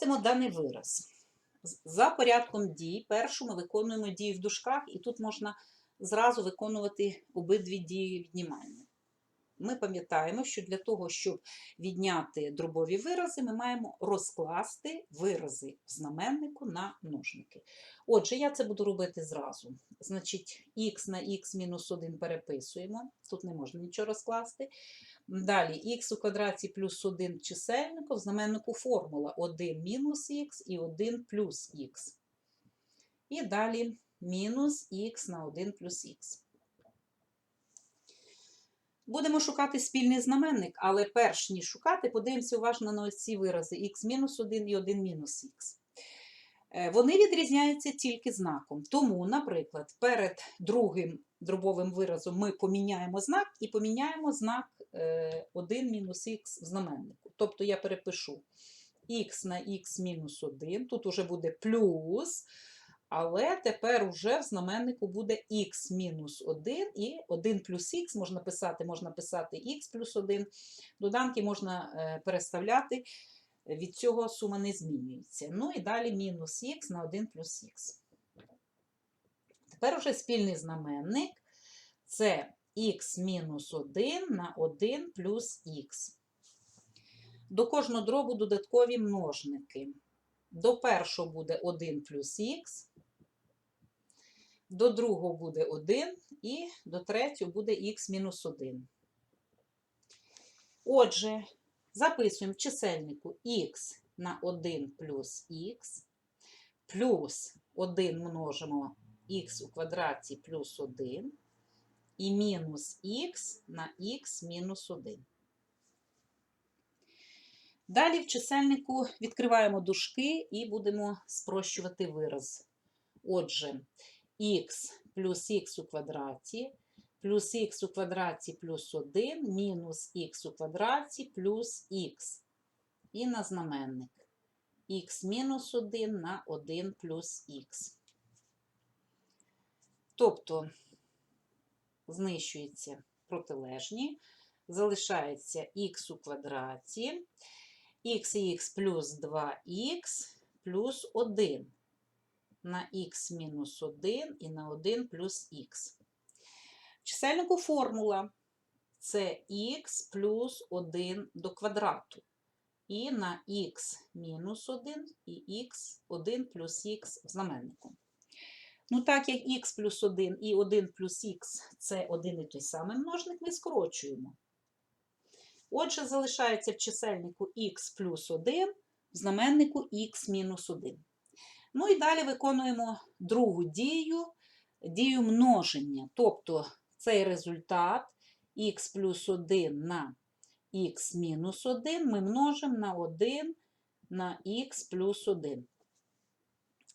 Спростимо даний вираз. За порядком дій, першу ми виконуємо дії в дужках, і тут можна зразу виконувати обидві дії віднімання. Ми пам'ятаємо, що для того, щоб відняти дробові вирази, ми маємо розкласти вирази в знаменнику на множники. Отже, я це буду робити зразу. Значить, х на х мінус 1 переписуємо. Тут не можна нічого розкласти. Далі х у квадраті плюс 1 в чисельнику, в знаменнику формула 1 мінус х і 1 плюс х. І далі мінус х на 1 плюс х. Будемо шукати спільний знаменник, але перш ніж шукати, подивимося уважно на ці вирази х-1 і 1 мінус х. Е, Вони відрізняються тільки знаком. Тому, наприклад, перед другим дробовим виразом ми поміняємо знак і поміняємо знак е, 1 мінус х в знаменнику. Тобто я перепишу х на х-1, тут уже буде плюс, але тепер уже в знаменнику буде х мінус 1 і 1 плюс х можна писати, можна писати х плюс 1. Доданки можна е, переставляти, від цього сума не змінюється. Ну і далі мінус х на 1 плюс х. Тепер уже спільний знаменник це х мінус 1 на 1 плюс х. До кожного дробу додаткові множники. До першого буде 1 плюс х, до другого буде 1 і до третього буде х мінус 1. Отже, записуємо в чисельнику х на 1 плюс х, плюс 1 множимо х у квадраті плюс 1 і мінус х на х мінус 1. Далі в чисельнику відкриваємо дужки і будемо спрощувати вираз. Отже, х плюс х у квадраті плюс х у квадраті плюс 1 мінус х у квадраті плюс х. І на знаменник х мінус 1 на 1 плюс х. Тобто знищується протилежні, залишається х у квадраті, х і х плюс 2х плюс 1 на х мінус 1 і на 1 плюс х. В чисельнику формула це х плюс 1 до квадрату. І на х мінус 1 і х 1 плюс х в знаменнику. Ну, так як х плюс 1 і 1 плюс х це один і той самий множник, ми скорочуємо. Отже, залишається в чисельнику х плюс 1, в знаменнику х мінус 1. Ну і далі виконуємо другу дію, дію множення. Тобто цей результат х плюс 1 на х мінус 1 ми множимо на 1 на х плюс 1.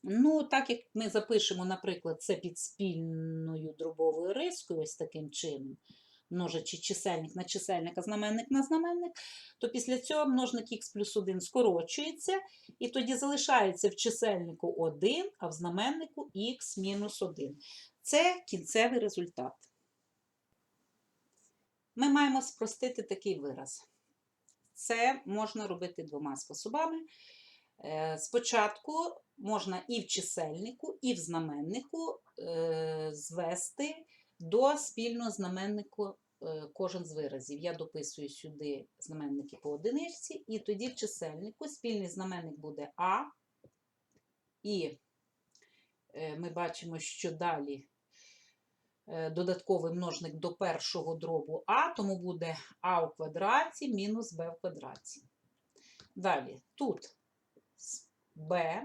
Ну, так як ми запишемо, наприклад, це під спільною дробовою рискою, ось таким чином, множачи чисельник на чисельник, а знаменник на знаменник, то після цього множник х плюс 1 скорочується, і тоді залишається в чисельнику 1, а в знаменнику х мінус 1. Це кінцевий результат. Ми маємо спростити такий вираз. Це можна робити двома способами. Е, Спочатку можна і в чисельнику, і в знаменнику е, звести до спільного знаменнику кожен з виразів. Я дописую сюди знаменники по одиничці, і тоді в чисельнику спільний знаменник буде А, і е, ми бачимо, що далі е, додатковий множник до першого дробу А, тому буде А у квадраті мінус Б в квадраті. Далі тут Б,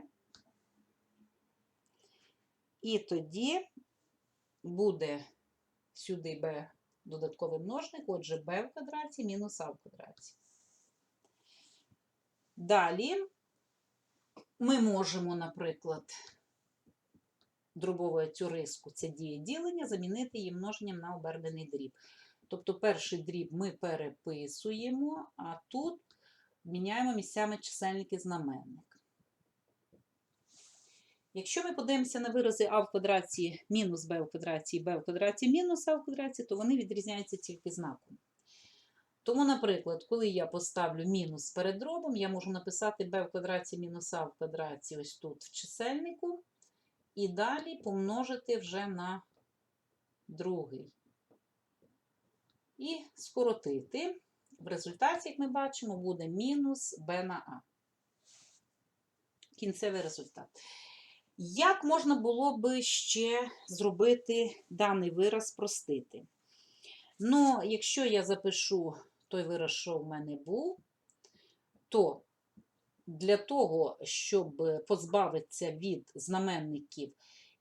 і тоді буде сюди b додатковий множник, отже, b в квадраті мінус а в квадраті. Далі ми можемо, наприклад, дробову цю риску, це діє ділення, замінити її множенням на обернений дріб. Тобто перший дріб ми переписуємо, а тут міняємо місцями чисельник і знаменник. Якщо ми подивимося на вирази а в квадраті мінус b в квадраті і b в квадраті мінус а в квадраті, то вони відрізняються тільки знаком. Тому, наприклад, коли я поставлю мінус перед дробом, я можу написати b в квадраті мінус а в квадраті ось тут в чисельнику, і далі помножити вже на другий. І скоротити. В результаті, як ми бачимо, буде мінус b на а. Кінцевий результат. Як можна було би ще зробити даний вираз простити? Ну, якщо я запишу той вираз, що в мене був, то для того, щоб позбавитися від знаменників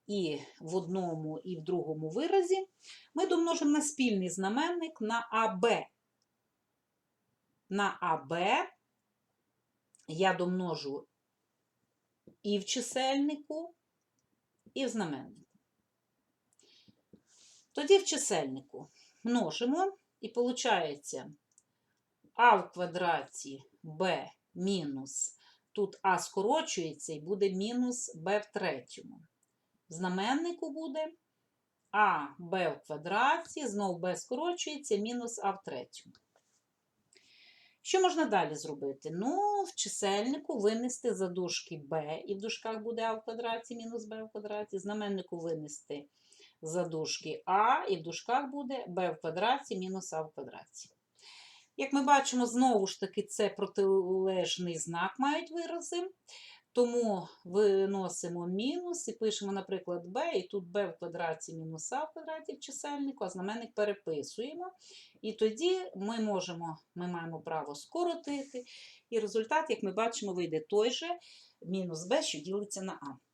і в одному, і в другому виразі, ми домножимо на спільний знаменник на АБ. На АБ я домножу і в чисельнику, і в знаменнику. Тоді в чисельнику множимо, і виходить а в квадраті b мінус, тут а скорочується і буде мінус b в третьому. В знаменнику буде а b в квадраті, знов b скорочується, мінус а в третьому. Що можна далі зробити? Ну, в чисельнику винести за дужки b, і в дужках буде а в квадраті мінус b в квадраті, знаменнику винести за дужки а, і в дужках буде b в квадраті мінус а в квадраті. Як ми бачимо, знову ж таки, це протилежний знак мають вирази. Тому виносимо мінус і пишемо, наприклад, b, і тут b в квадраті мінус а в квадраті в чисельнику, а знаменник переписуємо. І тоді ми можемо, ми маємо право скоротити. І результат, як ми бачимо, вийде той же мінус b, що ділиться на а.